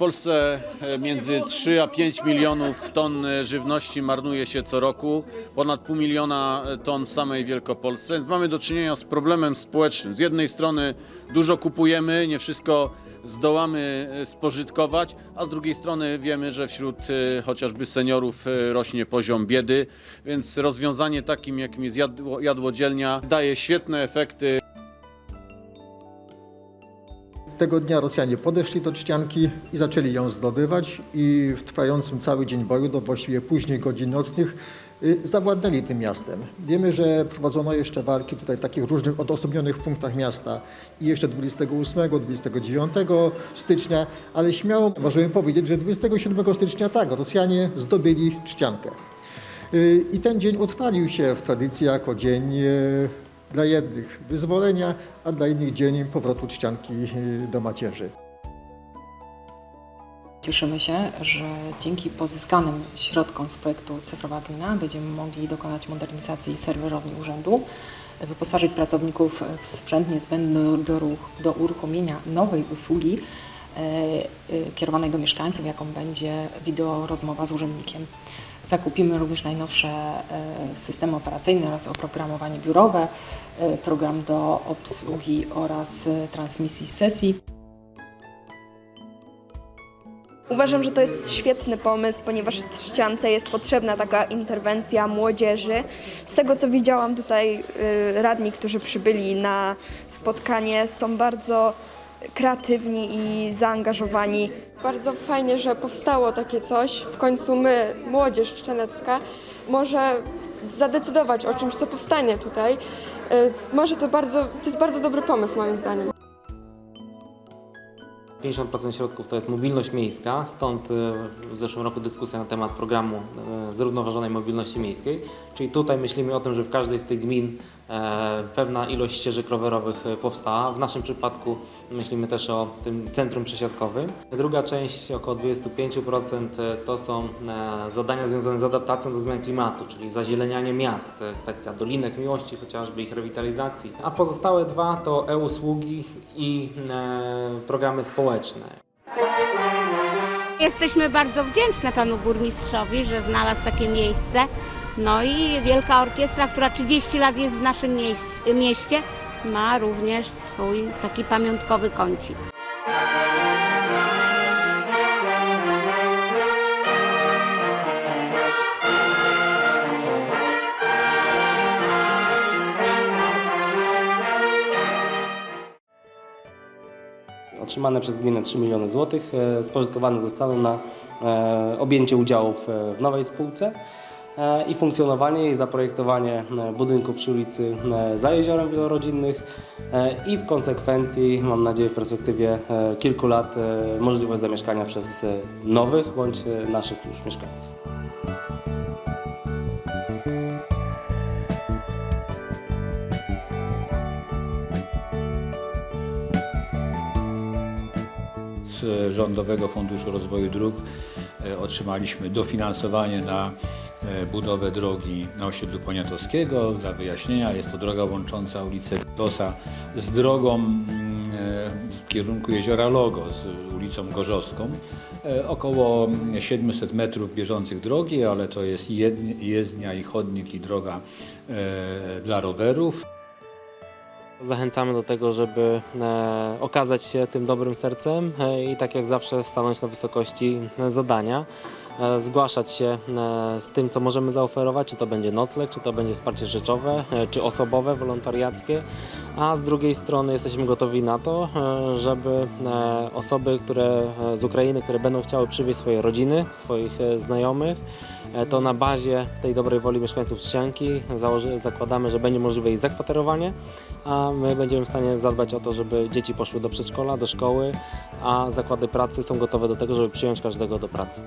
Polsce e, między 3 a 5 milionów ton e, żywności marnuje się co roku, ponad pół miliona e, ton w samej Wielkopolsce, więc mamy do czynienia z problemem społecznym. Z jednej strony dużo kupujemy, nie wszystko zdołamy spożytkować, a z drugiej strony wiemy, że wśród chociażby seniorów rośnie poziom biedy, więc rozwiązanie takim, jakim jest jadło, jadłodzielnia, daje świetne efekty. Tego dnia Rosjanie podeszli do Czcianki i zaczęli ją zdobywać i w trwającym cały dzień boju, do właściwie późnych godzin nocnych, y, zawładnęli tym miastem. Wiemy, że prowadzono jeszcze walki tutaj w takich różnych odosobnionych punktach miasta i jeszcze 28, 29 stycznia, ale śmiało możemy powiedzieć, że 27 stycznia tak, Rosjanie zdobyli Czciankę. Y, I ten dzień utrwalił się w tradycji jako dzień y, dla jednych wyzwolenia, a dla innych dzień powrotu czcianki y, do macierzy. Cieszymy się, że dzięki pozyskanym środkom z projektu Cyfrowa Gmina będziemy mogli dokonać modernizacji serwerowni urzędu, wyposażyć pracowników w sprzęt niezbędny do, do uruchomienia nowej usługi e, e, kierowanej do mieszkańców, jaką będzie wideo rozmowa z urzędnikiem. Zakupimy również najnowsze e, systemy operacyjne oraz oprogramowanie biurowe, e, program do obsługi oraz e, transmisji sesji. Uważam, że to jest świetny pomysł, ponieważ w Trzciance jest potrzebna taka interwencja młodzieży. Z tego co widziałam tutaj y, radni, którzy przybyli na spotkanie są bardzo kreatywni i zaangażowani. Bardzo fajnie, że powstało takie coś. W końcu my, młodzież szczelecka, może zadecydować o czymś, co powstanie tutaj. Y, Może to bardzo, to jest bardzo dobry pomysł moim zdaniem. 50% środków to jest mobilność miejska, stąd y, w zeszłym roku dyskusja na temat programu y, zrównoważonej mobilności miejskiej. Czyli tutaj myślimy o tym, że w każdej z tych gmin e, pewna ilość ścieżek rowerowych e, powstała. W naszym przypadku myślimy też o tym centrum przesiadkowym. Druga część, około 25% e, to są e, zadania związane z adaptacją do zmian klimatu, czyli zazielenianie miast, e, kwestia dolinek miłości, chociażby ich rewitalizacji. A pozostałe dwa to e-usługi i e, programy społeczne. Jesteśmy bardzo wdzięczne panu burmistrzowi, że znalazł takie miejsce. No i Wielka Orkiestra, która 30 lat jest w naszym mieś- mieście, ma również swój taki pamiątkowy kącik. Otrzymane przez gminę 3 miliony złotych e, spożytkowane zostaną na e, objęcie udziałów e, w nowej spółce i funkcjonowanie jej zaprojektowanie budynku przy ulicy za jeziorem wielorodzinnych i w konsekwencji, mam nadzieję w perspektywie kilku lat, możliwość zamieszkania przez nowych bądź naszych już mieszkańców. Z Rządowego Funduszu Rozwoju Dróg e, otrzymaliśmy dofinansowanie na e, budowę drogi na osiedlu Poniatowskiego. Dla wyjaśnienia jest to droga łącząca ulicę Dosa z drogą mm, e, w kierunku jeziora Logo z ulicą Gorzowską. E, Około 700 metrów bieżących drogi, ale to jest jezdnia i chodnik i droga e, dla rowerów. Zachęcamy do tego, żeby e, okazać się tym dobrym sercem e, i tak jak zawsze stanąć na wysokości zadania. E, zgłaszać się e, z tym, co możemy zaoferować, czy to będzie nocleg, czy to będzie wsparcie rzeczowe, e, czy osobowe, wolontariackie, a z drugiej strony jesteśmy gotowi na to, żeby osoby które, z Ukrainy, które będą chciały przywieźć swoje rodziny, swoich znajomych, to na bazie tej dobrej woli mieszkańców Trzcianki zakładamy, że będzie możliwe ich zakwaterowanie, a my będziemy w stanie zadbać o to, żeby dzieci poszły do przedszkola, do szkoły, a zakłady pracy są gotowe do tego, żeby przyjąć każdego do pracy.